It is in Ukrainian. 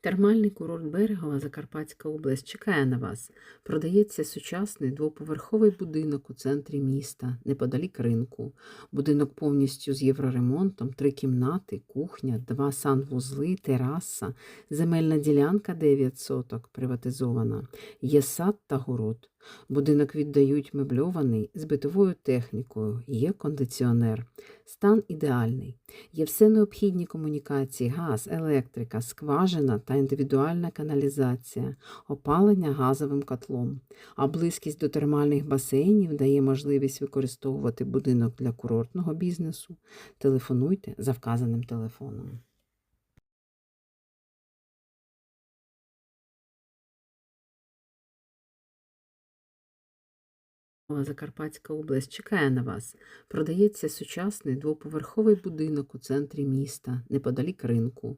Термальний курорт Берегова, Закарпатська область чекає на вас. Продається сучасний двоповерховий будинок у центрі міста, неподалік ринку. Будинок повністю з євроремонтом, три кімнати, кухня, два санвузли, тераса, земельна ділянка 9 соток, приватизована. Є сад та город. Будинок віддають мебльований з битовою технікою, є кондиціонер. Стан ідеальний. Є все необхідні комунікації, газ, електрика, скважина та індивідуальна каналізація, опалення газовим котлом. А близькість до термальних басейнів дає можливість використовувати будинок для курортного бізнесу. Телефонуйте за вказаним телефоном. Закарпатська область чекає на вас. Продається сучасний двоповерховий будинок у центрі міста, неподалік ринку.